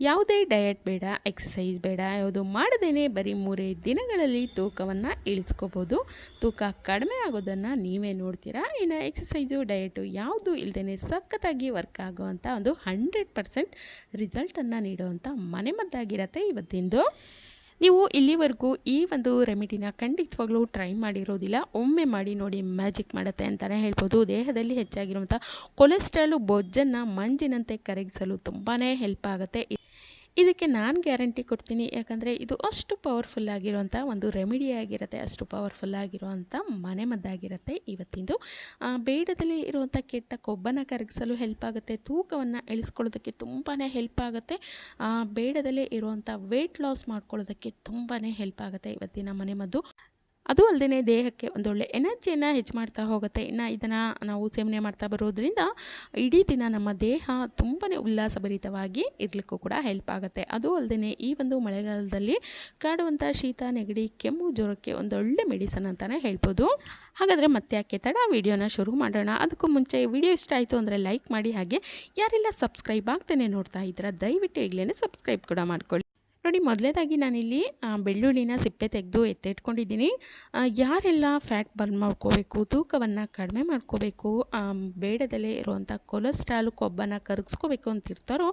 ಯಾವುದೇ ಡಯಟ್ ಬೇಡ ಎಕ್ಸಸೈಸ್ ಬೇಡ, ಯಾವುದು ಮಾಡದೇ ಬರೀ ಮೂರೇ ದಿನಗಳಲ್ಲಿ ತೂಕವನ್ನು ಇಳಿಸ್ಕೋಬೋದು. ತೂಕ ಕಡಿಮೆ ಆಗೋದನ್ನು ನೀವೇ ನೋಡ್ತೀರಾ? ಇನ್ನು ಎಕ್ಸಸೈಸು ಡಯಟು ಯಾವುದು ಇಲ್ಲದೇ ಸಖತ್ತಾಗಿ ವರ್ಕ್ ಆಗುವಂಥ ಒಂದು ಹಂಡ್ರೆಡ್ ಪರ್ಸೆಂಟ್ ರಿಸಲ್ಟನ್ನು ನೀಡುವಂಥ ಮನೆಮದ್ದಾಗಿರತ್ತೆ ಇವತ್ತಿಂದು. ನೀವು ಇಲ್ಲಿವರೆಗೂ ಈ ಒಂದು ರೆಮಿಡಿನ ಖಂಡಿತವಾಗ್ಲೂ ಟ್ರೈ ಮಾಡಿರೋದಿಲ್ಲ. ಒಮ್ಮೆ ಮಾಡಿ ನೋಡಿ ಮ್ಯಾಜಿಕ್ ಮಾಡುತ್ತೆ ಅಂತಲೇ ಹೇಳ್ಬೋದು. ದೇಹದಲ್ಲಿ ಹೆಚ್ಚಾಗಿರುವಂಥ ಕೊಲೆಸ್ಟ್ರಾಲು ಬೊಜ್ಜನ್ನು ಮಂಜಿನಂತೆ ಕರಗಿಸಲು ತುಂಬಾ ಹೆಲ್ಪ್ ಆಗುತ್ತೆ. ಇದಕ್ಕೆ ನಾನು ಗ್ಯಾರಂಟಿ ಕೊಡ್ತೀನಿ, ಯಾಕಂದರೆ ಇದು ಅಷ್ಟು ಪವರ್ಫುಲ್ ಆಗಿರುವಂಥ ಒಂದು ರೆಮಿಡಿ ಆಗಿರುತ್ತೆ, ಅಷ್ಟು ಪವರ್ಫುಲ್ ಆಗಿರುವಂಥ ಮನೆಮದ್ದಾಗಿರುತ್ತೆ ಇವತ್ತಿಂದು. ಬೇಡದಲ್ಲಿ ಇರುವಂಥ ಕೆಟ್ಟ ಕೊಬ್ಬನ್ನು ಕರಗಿಸಲು ಹೆಲ್ಪ್ ಆಗುತ್ತೆ, ತೂಕವನ್ನು ಇಳಿಸ್ಕೊಳ್ಳೋದಕ್ಕೆ ತುಂಬಾ ಹೆಲ್ಪ್ ಆಗುತ್ತೆ ಬೇಡದಲ್ಲೇ ಇರುವಂಥ ವೆಯ್ಟ್ ಲಾಸ್ ಮಾಡ್ಕೊಳ್ಳೋದಕ್ಕೆ ತುಂಬಾ ಹೆಲ್ಪ್ ಆಗುತ್ತೆ ಇವತ್ತಿನ ಮನೆಮದ್ದು ಅದು ಅಲ್ಲದೆ ದೇಹಕ್ಕೆ ಒಂದೊಳ್ಳೆ ಎನರ್ಜಿಯನ್ನು ಹೆಚ್ಚು ಮಾಡ್ತಾ ಹೋಗುತ್ತೆ. ಇನ್ನು ಇದನ್ನು ನಾವು ಸೇವನೆ ಮಾಡ್ತಾ ಬರೋದ್ರಿಂದ ಇಡೀ ದಿನ ನಮ್ಮ ದೇಹ ತುಂಬಾ ಉಲ್ಲಾಸಭರಿತವಾಗಿ ಇರಲಿಕ್ಕೂ ಕೂಡ ಹೆಲ್ಪ್ ಆಗುತ್ತೆ. ಅದು ಅಲ್ಲದೆ ಈ ಒಂದು ಮಳೆಗಾಲದಲ್ಲಿ ಕಾಡುವಂಥ ಶೀತ, ನೆಗಡಿ, ಕೆಮ್ಮು, ಜ್ವರಕ್ಕೆ ಒಂದೊಳ್ಳೆ ಮೆಡಿಸನ್ ಅಂತಲೇ ಹೇಳ್ಬೋದು. ಹಾಗಾದರೆ ಮತ್ತೆ ಯಾಕೆ ತಡ? ವಿಡಿಯೋನ ಶುರು ಮಾಡೋಣ. ಅದಕ್ಕೂ ಮುಂಚೆ ವಿಡಿಯೋ ಇಷ್ಟ ಆಯಿತು ಅಂದರೆ ಲೈಕ್ ಮಾಡಿ ಹಾಗೆ ಯಾರೆಲ್ಲ ಸಬ್ಸ್ಕ್ರೈಬ್ ಆಗ್ತಾನೆ ನೋಡ್ತಾ ಇದ್ದೀರಾ, ದಯವಿಟ್ಟು ಈಗಲೇ ಸಬ್ಸ್ಕ್ರೈಬ್ ಕೂಡ ಮಾಡ್ಕೊಳ್ಳಿ. ನೋಡಿ ಮೊದಲೇದಾಗಿ ನಾನಿಲ್ಲಿ ಬೆಳ್ಳುಳ್ಳಿನ ಸಿಪ್ಪೆ ತೆಗೆದು ಎತ್ತಿಟ್ಕೊಂಡಿದ್ದೀನಿ ಯಾರೆಲ್ಲ ಫ್ಯಾಟ್ ಬರ್ನ್ ಮಾಡ್ಕೋಬೇಕು, ತೂಕವನ್ನು ಕಡಿಮೆ ಮಾಡ್ಕೋಬೇಕು ಬೇಡದಲ್ಲೇ ಇರುವಂಥ ಕೊಲೆಸ್ಟ್ರಾಲ್ ಕೊಬ್ಬನ್ನು ಕರಗಿಸ್ಕೋಬೇಕು ಅಂತಿರ್ತಾರೋ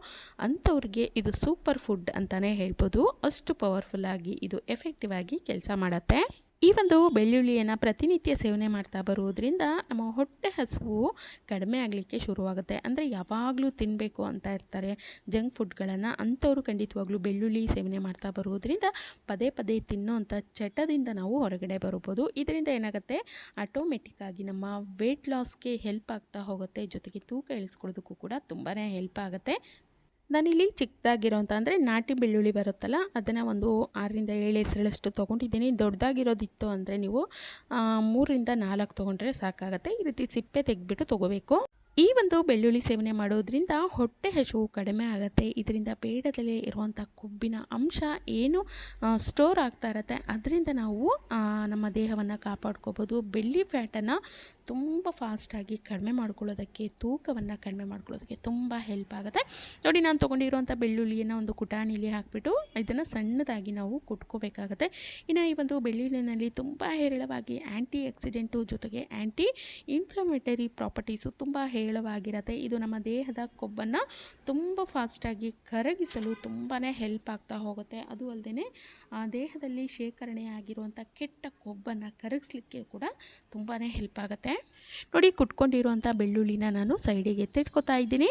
ಅಂಥವ್ರಿಗೆ ಇದು ಸೂಪರ್ ಫುಡ್ ಅಂತಲೇ ಹೇಳ್ಬೋದು. ಅಷ್ಟು ಪವರ್ಫುಲ್ಲಾಗಿ ಇದು ಎಫೆಕ್ಟಿವ್ ಆಗಿ ಕೆಲಸ ಮಾಡುತ್ತೆ. ಈ ಒಂದು ಬೆಳ್ಳುಳ್ಳಿಯನ್ನು ಪ್ರತಿನಿತ್ಯ ಸೇವನೆ ಮಾಡ್ತಾ ಬರುವುದರಿಂದ ನಮ್ಮ ಹೊಟ್ಟೆ ಹಸುವು ಕಡಿಮೆ ಆಗಲಿಕ್ಕೆ ಶುರುವಾಗುತ್ತೆ. ಅಂದರೆ ಯಾವಾಗಲೂ ತಿನ್ನಬೇಕು ಅಂತ ಇರ್ತಾರೆ ಜಂಕ್ ಫುಡ್ಗಳನ್ನು ಅಂಥವ್ರು ಖಂಡಿತವಾಗ್ಲೂ ಬೆಳ್ಳುಳ್ಳಿ ಸೇವನೆ ಮಾಡ್ತಾ ಬರುವುದರಿಂದ ಪದೇ ಪದೇ ತಿನ್ನೋವಂಥ ಚಟದಿಂದ ನಾವು ಹೊರಗಡೆ ಬರ್ಬೋದು ಇದರಿಂದ ಏನಾಗುತ್ತೆ? ಆಟೋಮೆಟಿಕ್ಕಾಗಿ ನಮ್ಮ ವೆಯ್ಟ್ ಲಾಸ್ಗೆ ಹೆಲ್ಪ್ ಆಗ್ತಾ ಹೋಗುತ್ತೆ. ಜೊತೆಗೆ ತೂಕ ಇಳಿಸ್ಕೊಳ್ಳೋದಕ್ಕೂ ಕೂಡ ತುಂಬಾ ಹೆಲ್ಪ್ ಆಗುತ್ತೆ. ನಾನಿಲ್ಲಿ ಚಿಕ್ಕದಾಗಿರೋಂಥ ಅಂದರೆ ನಾಟಿ ಬೆಳ್ಳುಳ್ಳಿ ಬರುತ್ತಲ್ಲ, ಅದನ್ನು ಒಂದು ಆರರಿಂದ ಏಳು ಹೆಸರಷ್ಟು ತೊಗೊಂಡಿದ್ದೀನಿ. ದೊಡ್ಡದಾಗಿರೋದಿತ್ತು ಅಂದರೆ ನೀವು ಮೂರರಿಂದ ನಾಲ್ಕು ತೊಗೊಂಡ್ರೆ ಸಾಕಾಗುತ್ತೆ. ಈ ರೀತಿ ಸಿಪ್ಪೆ ತೆಗೆದ್ಬಿಟ್ಟು ತೊಗೋಬೇಕು. ಈ ಒಂದು ಬೆಳ್ಳುಳ್ಳಿ ಸೇವನೆ ಮಾಡೋದ್ರಿಂದ ಹೊಟ್ಟೆ ಹಸಿವು ಕಡಿಮೆ ಆಗುತ್ತೆ. ಇದರಿಂದ ಪೇಡದಲ್ಲಿ ಇರುವಂಥ ಕೊಬ್ಬಿನ ಅಂಶ ಏನು ಸ್ಟೋರ್ ಆಗ್ತಾ ಇರುತ್ತೆ. ಅದರಿಂದ ನಾವು ನಮ್ಮ ದೇಹವನ್ನು ಕಾಪಾಡ್ಕೋಬೋದು. ಬೆಳ್ಳಿ ಫ್ಯಾಟನ್ನು ತುಂಬ ಫಾಸ್ಟಾಗಿ ಕಡಿಮೆ ಮಾಡ್ಕೊಳ್ಳೋದಕ್ಕೆ, ತೂಕವನ್ನು ಕಡಿಮೆ ಮಾಡ್ಕೊಳ್ಳೋದಕ್ಕೆ ತುಂಬ ಹೆಲ್ಪ್ ಆಗುತ್ತೆ. ನೋಡಿ, ನಾನು ತೊಗೊಂಡಿರುವಂಥ ಬೆಳ್ಳುಳ್ಳಿಯನ್ನು ಒಂದು ಕುಟಾಣಿಲಿ ಹಾಕಿಬಿಟ್ಟು ಇದನ್ನು ಸಣ್ಣದಾಗಿ ನಾವು ಕುಟ್ಕೋಬೇಕಾಗತ್ತೆ. ಇನ್ನು ಈ ಒಂದು ಬೆಳ್ಳುಳ್ಳಿನಲ್ಲಿ ತುಂಬ ಹೇರಳವಾಗಿ ಆ್ಯಂಟಿ ಆಕ್ಸಿಡೆಂಟು ಜೊತೆಗೆ ಆ್ಯಂಟಿ ಇನ್ಫ್ಲಮೇಟರಿ ಪ್ರಾಪರ್ಟೀಸು ತುಂಬ ಹೇರಳವಾಗಿರುತ್ತೆ ಇದು ನಮ್ಮ ದೇಹದ ಕೊಬ್ಬನ್ನು ತುಂಬ ಫಾಸ್ಟಾಗಿ ಕರಗಿಸಲು ತುಂಬಾ ಹೆಲ್ಪ್ ಆಗ್ತಾ ಹೋಗುತ್ತೆ. ಅದು ಅಲ್ಲದೆ ದೇಹದಲ್ಲಿ ಶೇಖರಣೆ ಆಗಿರುವಂಥ ಕೆಟ್ಟ ಕೊಬ್ಬನ್ನು ಕರಗಿಸ್ಲಿಕ್ಕೆ ಕೂಡ ತುಂಬಾ ಹೆಲ್ಪ್ ಆಗುತ್ತೆ. ನೋಡಿ ಕುಟ್ಕೊಂಡಿರುವಂಥ ಬೆಳ್ಳುಳ್ಳಿನ ನಾನು ಸೈಡಿಗೆ ಎತ್ತಿಟ್ಕೊತಾ ಇದ್ದೀನಿ.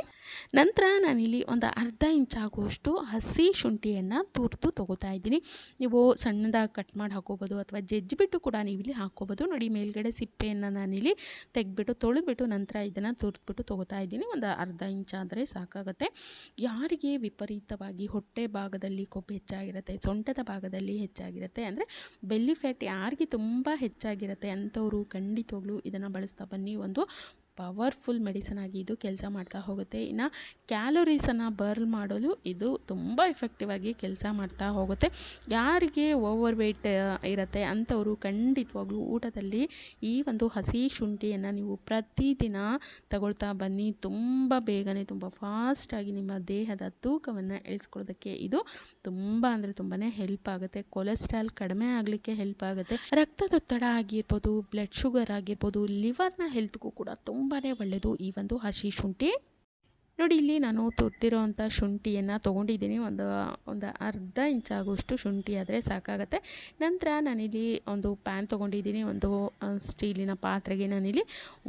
ನಂತರ ನಾನಿಲ್ಲಿ ಒಂದು ಅರ್ಧ ಇಂಚ್ ಆಗುವಷ್ಟು ಹಸಿ ಶುಂಠಿಯನ್ನು ತುರ್ತು ತೊಗೋತಾ ಇದ್ದೀನಿ. ನೀವು ಸಣ್ಣದಾಗಿ ಕಟ್ ಮಾಡಿ ಹಾಕೋಬೋದು ಅಥವಾ ಜಜ್ಜಿಬಿಟ್ಟು ಕೂಡ ನೀವು ಇಲ್ಲಿ ಹಾಕೋಬೋದು. ನೋಡಿ, ಮೇಲ್ಗಡೆ ಸಿಪ್ಪೆಯನ್ನು ನಾನಿಲ್ಲಿ ತೆಗೆದ್ಬಿಟ್ಟು ತೊಳೆದ್ಬಿಟ್ಟು ನಂತರ ಇದನ್ನು ತುರಿದ್ಬಿಟ್ಟು ತೊಗೋತಾ ಇದ್ದೀನಿ. ಒಂದು ಅರ್ಧ ಇಂಚ್ ಆದರೆ ಸಾಕಾಗುತ್ತೆ. ಯಾರಿಗೆ ವಿಪರೀತವಾಗಿ ಹೊಟ್ಟೆ ಭಾಗದಲ್ಲಿ ಕೊಬ್ಬು ಹೆಚ್ಚಾಗಿರುತ್ತೆ, ಸೊಂಟದ ಭಾಗದಲ್ಲಿ ಹೆಚ್ಚಾಗಿರುತ್ತೆ ಅಂದರೆ ಬೆಲ್ಲಿ ಫ್ಯಾಟ್ ಯಾರಿಗೆ ತುಂಬ ಹೆಚ್ಚಾಗಿರುತ್ತೆ ಅಂಥವರು ಖಂಡಿತವಾಗ್ಲೂ ಇದನ್ನು ಬಳಸ್ತಾ ಬನ್ನಿ. ಒಂದು ಪವರ್ಫುಲ್ ಮೆಡಿಸನ್ ಆಗಿ ಇದು ಕೆಲಸ ಮಾಡ್ತಾ ಹೋಗುತ್ತೆ. ಇನ್ನು ಕ್ಯಾಲೋರೀಸನ್ನು ಬರ್ನ್ ಮಾಡಲು ಇದು ತುಂಬ ಎಫೆಕ್ಟಿವ್ ಆಗಿ ಕೆಲಸ ಮಾಡ್ತಾ ಹೋಗುತ್ತೆ. ಯಾರಿಗೆ ಓವರ್ ವೆಯ್ಟ್ ಇರುತ್ತೆ ಅಂಥವರು ಖಂಡಿತವಾಗ್ಲೂ ಊಟದಲ್ಲಿ ಈ ಒಂದು ಹಸಿ ಶುಂಠಿಯನ್ನು ನೀವು ಪ್ರತಿದಿನ ತಗೊಳ್ತಾ ಬನ್ನಿ. ತುಂಬ ಬೇಗನೆ, ತುಂಬ ಫಾಸ್ಟಾಗಿ ನಿಮ್ಮ ದೇಹದ ತೂಕವನ್ನು ಇಳಿಸ್ಕೊಳ್ಳೋದಕ್ಕೆ ಇದು ತುಂಬ ಅಂದರೆ ತುಂಬಾ ಹೆಲ್ಪ್ ಆಗುತ್ತೆ. ಕೊಲೆಸ್ಟ್ರಾಲ್ ಕಡಿಮೆ ಆಗಲಿಕ್ಕೆ ಹೆಲ್ಪ್ ಆಗುತ್ತೆ. ರಕ್ತದೊತ್ತಡ ಆಗಿರ್ಬೋದು ಬ್ಲಡ್ ಶುಗರ್ ಆಗಿರ್ಬೋದು ಲಿವರ್ನ ಹೆಲ್ತ್ಗೂ ಕೂಡ ತುಂಬಾ ಒಳ್ಳೆಯದು ಈ ಒಂದು ಹಸಿ ಶುಂಠಿ ನೋಡಿ, ಇಲ್ಲಿ ನಾನು ತುರ್ತಿರೋವಂಥ ಶುಂಠಿಯನ್ನು ತೊಗೊಂಡಿದ್ದೀನಿ. ಒಂದು ಒಂದು ಅರ್ಧ ಇಂಚ್ ಆಗುವಷ್ಟು ಶುಂಠಿ ಆದರೆ ಸಾಕಾಗುತ್ತೆ. ನಂತರ ನಾನಿಲ್ಲಿ ಒಂದು ಪ್ಯಾನ್ ತೊಗೊಂಡಿದ್ದೀನಿ. ಒಂದು ಸ್ಟೀಲಿನ ಪಾತ್ರೆಗೆ ನಾನಿಲ್ಲಿ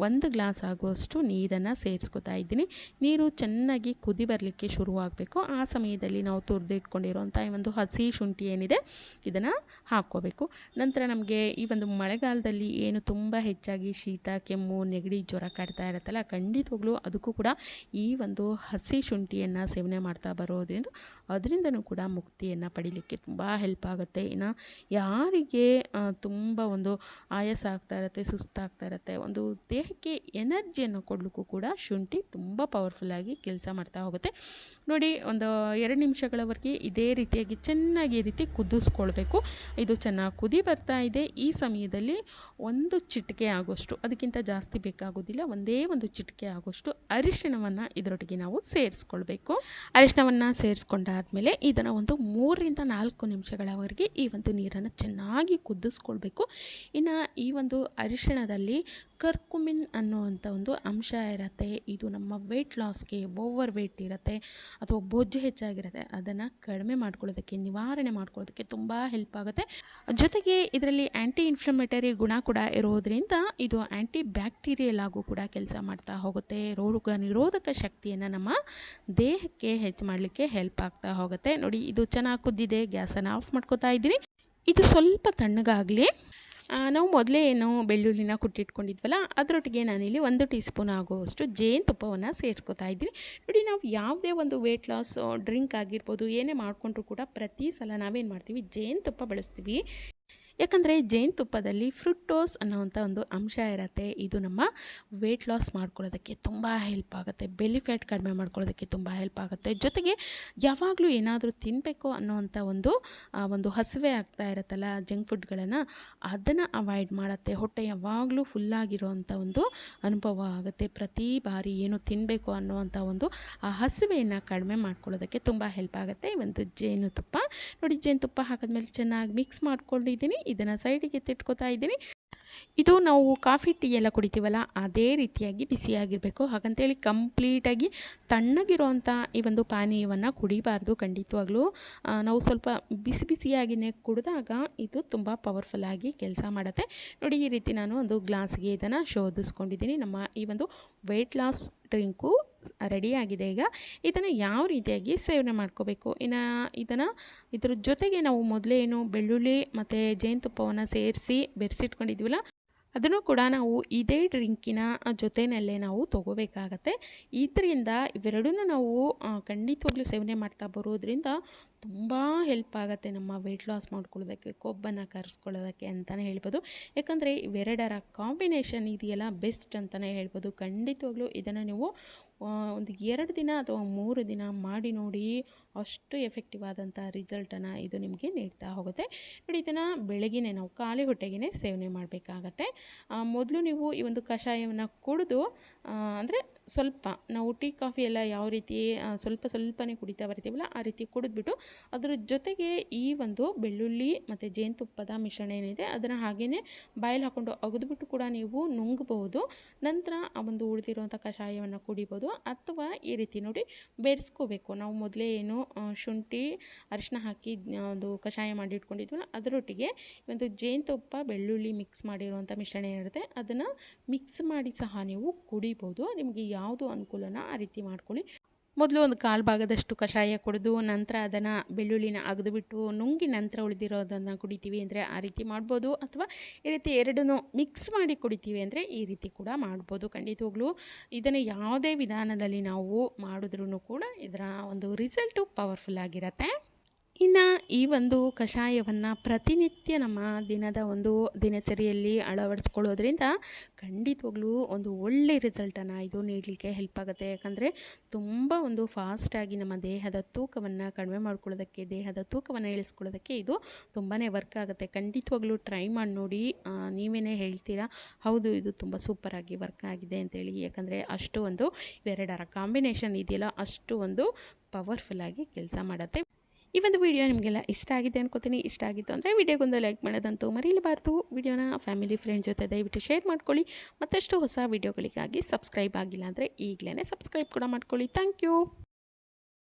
ಒಂದು ಗ್ಲಾಸ್ ಆಗುವಷ್ಟು ನೀರನ್ನು ಸೇರಿಸ್ಕೊತಾ ಇದ್ದೀನಿ. ನೀರು ಚೆನ್ನಾಗಿ ಕುದಿ ಬರಲಿಕ್ಕೆ ಶುರುವಾಗಬೇಕು. ಆ ಸಮಯದಲ್ಲಿ ನಾವು ತುರಿದಿಟ್ಕೊಂಡಿರೋಂಥ ಈ ಒಂದು ಹಸಿ ಶುಂಠಿ ಏನಿದೆ, ಇದನ್ನು ಹಾಕ್ಕೋಬೇಕು. ನಂತರ ನಮಗೆ ಈ ಒಂದು ಮಳೆಗಾಲದಲ್ಲಿ ಏನು ತುಂಬ ಹೆಚ್ಚಾಗಿ ಶೀತ, ಕೆಮ್ಮು, ನೆಗಡಿ ಜ್ವರ ಕಾಡ್ತಾ ಇರುತ್ತಲ್ಲ, ಖಂಡಿತವಾಗ್ಲೂ ಅದಕ್ಕೂ ಕೂಡ ಈ ಹಸಿ ಶುಂಠಿಯನ್ನು ಸೇವನೆ ಮಾಡ್ತಾ ಬರೋದ್ರಿಂದ ಅದರಿಂದನೂ ಕೂಡ ಮುಕ್ತಿಯನ್ನು ಪಡೀಲಿಕ್ಕೆ ತುಂಬ ಹೆಲ್ಪ್ ಆಗುತ್ತೆ. ಇನ್ನು ಯಾರಿಗೆ ತುಂಬ ಒಂದು ಆಯಾಸ ಆಗ್ತಾ ಇರುತ್ತೆ, ಸುಸ್ತಾಗ್ತಾ ಇರುತ್ತೆ, ಒಂದು ದೇಹಕ್ಕೆ ಎನರ್ಜಿಯನ್ನು ಕೊಡಲಿಕ್ಕೂ ಕೂಡ ಶುಂಠಿ ತುಂಬ ಪವರ್ಫುಲ್ಲಾಗಿ ಕೆಲಸ ಮಾಡ್ತಾ ಹೋಗುತ್ತೆ. ನೋಡಿ, ಒಂದು ಎರಡು ನಿಮಿಷಗಳವರೆಗೆ ಇದೇ ರೀತಿಯಾಗಿ ಚೆನ್ನಾಗಿ ಈ ರೀತಿ ಕುದಿಸ್ಕೊಳ್ಬೇಕು. ಇದು ಚೆನ್ನಾಗಿ ಕುದಿ ಬರ್ತಾ ಇದೆ. ಈ ಸಮಯದಲ್ಲಿ ಒಂದು ಚಿಟಿಕೆ ಆಗೋಷ್ಟು, ಅದಕ್ಕಿಂತ ಜಾಸ್ತಿ ಬೇಕಾಗೋದಿಲ್ಲ, ಒಂದೇ ಒಂದು ಚಿಟಿಕೆ ಆಗೋಷ್ಟು ಅರಿಶಿಣವನ್ನು ಇದರೊಟ್ಟಿಗೆ ಇದರೊಟ್ಟಿಗೆ ನಾವು ಸೇರಿಸ್ಕೊಳ್ಬೇಕು. ಅರಿಶಿನವನ್ನು ಸೇರಿಸ್ಕೊಂಡಾದ್ಮೇಲೆ ಇದನ್ನು ಒಂದು ಮೂರರಿಂದ ನಾಲ್ಕು ನಿಮಿಷಗಳವರೆಗೆ ಈ ಒಂದು ನೀರನ್ನು ಚೆನ್ನಾಗಿ ಕುದಿಸ್ಕೊಳ್ಬೇಕು. ಇನ್ನು ಈ ಒಂದು ಅರಿಶಿಣದಲ್ಲಿ ಕರ್ಕುಮಿನ್ ಅನ್ನುವಂಥ ಒಂದು ಅಂಶ ಇರುತ್ತೆ. ಇದು ನಮ್ಮ ವೆಯ್ಟ್ ಲಾಸ್ಗೆ ಓವರ್ ವೆಯ್ಟ್ ಇರುತ್ತೆ. ಅಥವಾ ಬೊಜ್ಜು ಹೆಚ್ಚಾಗಿರುತ್ತೆ. ಅದನ್ನು ಕಡಿಮೆ ಮಾಡ್ಕೊಳ್ಳೋದಕ್ಕೆ, ನಿವಾರಣೆ ಮಾಡ್ಕೊಳ್ಳೋದಕ್ಕೆ ತುಂಬ ಹೆಲ್ಪ್ ಆಗುತ್ತೆ. ಜೊತೆಗೆ ಇದರಲ್ಲಿ ಆ್ಯಂಟಿ ಇನ್ಫ್ಲಮೇಟರಿ ಗುಣ ಕೂಡ ಇರೋದ್ರಿಂದ ಇದು ಆ್ಯಂಟಿ ಬ್ಯಾಕ್ಟೀರಿಯಲ್ ಆಗು ಕೂಡ ಕೆಲಸ ಮಾಡ್ತಾ ಹೋಗುತ್ತೆ. ರೋಗ ನಿರೋಧಕ ಶಕ್ತಿಯನ್ನು ನಮ್ಮ ದೇಹಕ್ಕೆ ಹೆಚ್ಚು ಮಾಡಲಿಕ್ಕೆ ಹೆಲ್ಪ್ ಆಗ್ತಾ ಹೋಗುತ್ತೆ. ನೋಡಿ, ಇದು ಚೆನ್ನಾಗಿ ಕುದ್ದಿದೆ. ಗ್ಯಾಸನ್ನು ಆಫ್ ಮಾಡ್ಕೋತಾ ಇದ್ದೀನಿ. ಇದು ಸ್ವಲ್ಪ ತಣ್ಣಗಾಗಲಿ. ನಾವು ಮೊದಲೇ ಏನು ಬೆಳ್ಳುಳ್ಳಿನ ಕುಟ್ಟಿಟ್ಕೊಂಡಿದ್ವಲ್ಲ, ಅದರೊಟ್ಟಿಗೆ ನಾನಿಲ್ಲಿ ಒಂದು ಟೀ ಸ್ಪೂನ್ ಆಗುವಷ್ಟು ಜೇನುತುಪ್ಪವನ್ನು ಸೇರಿಸ್ಕೊತಾ ಇದ್ದೀನಿ. ನೋಡಿ, ನಾವು ಯಾವುದೇ ಒಂದು ವೆಯ್ಟ್ ಲಾಸ್ ಡ್ರಿಂಕ್ ಆಗಿರ್ಬೋದು, ಏನೇ ಮಾಡಿಕೊಂಡ್ರು ಕೂಡ ಪ್ರತಿ ಸಲ ನಾವೇನು ಮಾಡ್ತೀವಿ ಜೇನುತುಪ್ಪ ಬಳಸ್ತೀವಿ. ಯಾಕಂದರೆ ಜೇನುತುಪ್ಪದಲ್ಲಿ ಫ್ರುಟೋಸ್ ಅನ್ನೋವಂಥ ಒಂದು ಅಂಶ ಇರುತ್ತೆ. ಇದು ನಮ್ಮ ವೆಯ್ಟ್ ಲಾಸ್ ಮಾಡ್ಕೊಳ್ಳೋದಕ್ಕೆ ತುಂಬ ಹೆಲ್ಪ್ ಆಗುತ್ತೆ. ಬೆಲಿ ಫ್ಯಾಟ್ ಕಡಿಮೆ ಮಾಡ್ಕೊಳ್ಳೋದಕ್ಕೆ ತುಂಬ ಹೆಲ್ಪ್ ಆಗುತ್ತೆ. ಜೊತೆಗೆ ಯಾವಾಗಲೂ ಏನಾದರೂ ತಿನ್ನಬೇಕು ಅನ್ನೋವಂಥ ಒಂದು ಒಂದು ಹಸಿವೆ ಆಗ್ತಾ ಇರುತ್ತಲ್ಲ ಜಂಕ್ ಫುಡ್ಗಳನ್ನು ಅದನ್ನು ಅವಾಯ್ಡ್ ಮಾಡುತ್ತೆ. ಹೊಟ್ಟೆ ಯಾವಾಗಲೂ ಫುಲ್ಲಾಗಿರೋವಂಥ ಒಂದು ಅನುಭವ ಆಗುತ್ತೆ. ಪ್ರತಿ ಬಾರಿ ಏನು ತಿನ್ನಬೇಕು ಅನ್ನೋವಂಥ ಒಂದು, ಆ ಹಸಿವೆಯನ್ನು ಕಡಿಮೆ ಮಾಡ್ಕೊಳ್ಳೋದಕ್ಕೆ ತುಂಬ ಹೆಲ್ಪ್ ಆಗುತ್ತೆ. ಒಂದು ಜೇನುತುಪ್ಪ ನೋಡಿ ಜೇನುತುಪ್ಪ ಹಾಕಿದ್ಮೇಲೆ ಚೆನ್ನಾಗಿ ಮಿಕ್ಸ್ ಮಾಡ್ಕೊಂಡಿದ್ದೀನಿ. ಇದನ್ನು ಸೈಡಿಗೆ ಎತ್ತಿಟ್ಕೊತಾ ಇದ್ದೀನಿ. ಇದು ನಾವು ಕಾಫಿ ಟೀ ಎಲ್ಲ ಕುಡಿತೀವಲ್ಲ, ಅದೇ ರೀತಿಯಾಗಿ ಬಿಸಿಯಾಗಿರಬೇಕು ಹಾಗಂತೇಳಿ ಕಂಪ್ಲೀಟಾಗಿ ತಣ್ಣಗಿರುವಂಥ ಈ ಒಂದು ಪಾನೀಯವನ್ನು ಕುಡಿಬಾರ್ದು ಖಂಡಿತವಾಗ್ಲೂ. ನಾವು ಸ್ವಲ್ಪ ಬಿಸಿ ಬಿಸಿಯಾಗಿನೇ ಕುಡಿದಾಗ ಇದು ತುಂಬ ಪವರ್ಫುಲ್ಲಾಗಿ ಕೆಲಸ ಮಾಡುತ್ತೆ. ನೋಡಿ, ಈ ರೀತಿ ನಾನು ಒಂದು ಗ್ಲಾಸ್ಗೆ ಇದನ್ನು ಶೋಧಿಸ್ಕೊಂಡಿದ್ದೀನಿ. ನಮ್ಮ ಈ ಒಂದು ವೆಯ್ಟ್ ಲಾಸ್ ಡ್ರಿಂಕು ರೆಡಿಯಾಗಿದೆ. ಈಗ ಇದನ್ನು ಯಾವ ರೀತಿಯಾಗಿ ಸೇವನೆ ಮಾಡ್ಕೋಬೇಕು? ಇನ್ನು ಇದನ್ನು ಇದ್ರ ಜೊತೆಗೆ ನಾವು ಮೊದಲೇ ಏನು ಬೆಳ್ಳುಳ್ಳಿ ಮತ್ತು ಜೇನುತುಪ್ಪವನ್ನು ಸೇರಿಸಿ ಬೆರೆಸಿಟ್ಕೊಂಡಿದ್ದೀವಲ್ಲ ಅದನ್ನು ಕೂಡ ನಾವು ಇದೇ ಡ್ರಿಂಕಿನ ಜೊತೆಯಲ್ಲೇ ನಾವು ತೊಗೋಬೇಕಾಗತ್ತೆ. ಇದರಿಂದ ಇವೆರಡನ್ನೂ ನಾವು ಖಂಡಿತವಾಗ್ಲೂ ಸೇವನೆ ಮಾಡ್ತಾ ಬರೋದ್ರಿಂದ ತುಂಬ ಹೆಲ್ಪ್ ಆಗುತ್ತೆ ನಮ್ಮ ವೆಯ್ಟ್ ಲಾಸ್ ಮಾಡ್ಕೊಳ್ಳೋದಕ್ಕೆ, ಕೊಬ್ಬನ್ನು ಕರೆಸ್ಕೊಳ್ಳೋದಕ್ಕೆ ಅಂತಲೇ ಹೇಳ್ಬೋದು. ಯಾಕಂದರೆ ಇವೆರಡರ ಕಾಂಬಿನೇಷನ್ ಇದೆಯಲ್ಲ ಬೆಸ್ಟ್ ಅಂತಲೇ ಹೇಳ್ಬೋದು. ಖಂಡಿತವಾಗ್ಲೂ ಇದನ್ನು ನೀವು ಒಂದು ಎರಡು ದಿನ ಅಥವಾ ಮೂರು ದಿನ ಮಾಡಿ ನೋಡಿ ಅಷ್ಟು ಎಫೆಕ್ಟಿವ್ ಆದಂಥ ರಿಸಲ್ಟನ್ನು ಇದು ನಿಮಗೆ ನೀಡ್ತಾ ಹೋಗುತ್ತೆ. ನೋಡಿ, ಇದನ್ನು ಬೆಳಗಿನೇ ನಾವು ಖಾಲಿ ಹೊಟ್ಟೆಗೆ ಸೇವನೆ ಮಾಡಬೇಕಾಗತ್ತೆ. ಮೊದಲು ನೀವು ಈ ಒಂದು ಕಷಾಯವನ್ನು ಕುಡಿದು ಅಂದರೆ ಸ್ವಲ್ಪ ನಾವು ಟೀ, ಕಾಫಿ ಎಲ್ಲ ಯಾವ ರೀತಿ ಸ್ವಲ್ಪ ಸ್ವಲ್ಪನೇ ಕುಡಿತಾ ಬರ್ತೀವಲ್ಲ ಆ ರೀತಿ ಕುಡಿದ್ಬಿಟ್ಟು ಅದರ ಜೊತೆಗೆ ಈ ಒಂದು ಬೆಳ್ಳುಳ್ಳಿ ಮತ್ತು ಜೇನುತುಪ್ಪದ ಮಿಶ್ರಣ ಏನಿದೆ ಅದನ್ನು ಹಾಗೆಯೇ ಬಾಯಲ್ಲಿ ಹಾಕ್ಕೊಂಡು ಅಗದ್ಬಿಟ್ಟು ಕೂಡ ನೀವು ನುಂಗಬಹುದು. ನಂತರ ಆ ಒಂದು ಉಳಿದಿರುವಂಥ ಕಷಾಯವನ್ನು ಕುಡಿಬೋದು ಅಥವಾ ಈ ರೀತಿ ನೋಡಿ ಬೆರೆಸ್ಕೋಬೇಕು. ನಾವು ಮೊದಲೇ ಏನು ಶುಂಠಿ ಅರಿಶಿನ ಹಾಕಿ ಒಂದು ಕಷಾಯ ಮಾಡಿ ಇಟ್ಕೊಂಡಿದ್ವಲ್ಲ ಅದರೊಟ್ಟಿಗೆ ಒಂದು ಜೇನುತುಪ್ಪ, ಬೆಳ್ಳುಳ್ಳಿ ಮಿಕ್ಸ್ ಮಾಡಿರುವಂಥ ಮಿಶ್ರಣ ಇರುತ್ತೆ ಅದನ್ನು ಮಿಕ್ಸ್ ಮಾಡಿ ಸಹ ನೀವು ಕುಡಿಬೋದು ನಿಮಗೆ ಯಾವುದು ಅನುಕೂಲನ ಆ ರೀತಿ ಮಾಡ್ಕೊಳ್ಳಿ. ಮೊದಲು ಒಂದು ಕಾಲು ಭಾಗದಷ್ಟು ಕಷಾಯ ಕುಡಿದು, ನಂತರ ಅದನ್ನು ಬೆಳ್ಳುಳ್ಳಿನ ಅಗೆದುಬಿಟ್ಟು, ನುಂಗಿ ನಂತರ ಉಳಿದಿರೋದನ್ನು ಕುಡಿತೀವಿ ಅಂದರೆ ಆ ರೀತಿ ಮಾಡ್ಬೋದು. ಅಥವಾ ಈ ರೀತಿ ಎರಡನ್ನೂ ಮಿಕ್ಸ್ ಮಾಡಿ ಕುಡಿತೀವಿ ಅಂದರೆ ಈ ರೀತಿ ಕೂಡ ಮಾಡ್ಬೋದು. ಖಂಡಿತವಾಗ್ಲೂ ಇದನ್ನು ಯಾವುದೇ ವಿಧಾನದಲ್ಲಿ ನಾವು ಮಾಡಿದ್ರೂ ಕೂಡ ಇದರ ಒಂದು ರಿಸಲ್ಟು ಪವರ್ಫುಲ್ ಆಗಿರತ್ತೆ. ಇನ್ನು ಈ ಒಂದು ಕಷಾಯವನ್ನು ಪ್ರತಿನಿತ್ಯ ನಮ್ಮ ದಿನದ ಒಂದು ದಿನಚರಿಯಲ್ಲಿ ಅಳವಡಿಸ್ಕೊಳ್ಳೋದ್ರಿಂದ ಖಂಡಿತವಾಗ್ಲೂ ಒಂದು ಒಳ್ಳೆ ರಿಸಲ್ಟನ್ನು ಇದು ನೀಡಲಿಕ್ಕೆ ಹೆಲ್ಪ್ ಆಗುತ್ತೆ. ಯಾಕಂದರೆ ತುಂಬ ಒಂದು ಫಾಸ್ಟಾಗಿ ನಮ್ಮ ದೇಹದ ತೂಕವನ್ನು ಕಡಿಮೆ ಮಾಡ್ಕೊಳ್ಳೋದಕ್ಕೆ, ದೇಹದ ತೂಕವನ್ನು ಇಳಿಸ್ಕೊಳ್ಳೋದಕ್ಕೆ ಇದು ತುಂಬಾ ವರ್ಕ್ ಆಗುತ್ತೆ. ಖಂಡಿತವಾಗ್ಲೂ ಟ್ರೈ ಮಾಡಿ ನೋಡಿ ನೀವೇನೇ ಹೇಳ್ತೀರಾ, ಹೌದು, ಇದು ತುಂಬ ಸೂಪರಾಗಿ ವರ್ಕ್ ಆಗಿದೆ ಅಂತೇಳಿ. ಯಾಕಂದರೆ ಅಷ್ಟು ಒಂದು ಇವೆರಡರ ಕಾಂಬಿನೇಷನ್ ಇದೆಯಲ್ಲ, ಅಷ್ಟು ಒಂದು ಪವರ್ಫುಲ್ಲಾಗಿ ಕೆಲಸ ಮಾಡುತ್ತೆ. ಈ ಒಂದು ವಿಡಿಯೋ ನಿಮಗೆಲ್ಲ ಇಷ್ಟ ಆಗಿದೆ ಅನ್ಕೋತೀನಿ. ಇಷ್ಟ ಆಗಿತ್ತು ಅಂದರೆ ವಿಡಿಯೋಗೊಂದು ಲೈಕ್ ಮಾಡೋದಂತೂ ಮರೀಲಬಾರ್ದು ವಿಡಿಯೋನ ಫ್ಯಾಮಿಲಿ, ಫ್ರೆಂಡ್ ಜೊತೆ ದಯವಿಟ್ಟು ಶೇರ್ ಮಾಡ್ಕೊಳ್ಳಿ. ಮತ್ತಷ್ಟು ಹೊಸ ವಿಡಿಯೋಗಳಿಗಾಗಿ ಸಬ್ಸ್ಕ್ರೈಬ್ ಆಗಿಲ್ಲ ಅಂದರೆ ಈಗಲೇ ಸಬ್ಸ್ಕ್ರೈಬ್ ಕೂಡ ಮಾಡ್ಕೊಳ್ಳಿ. Thank you.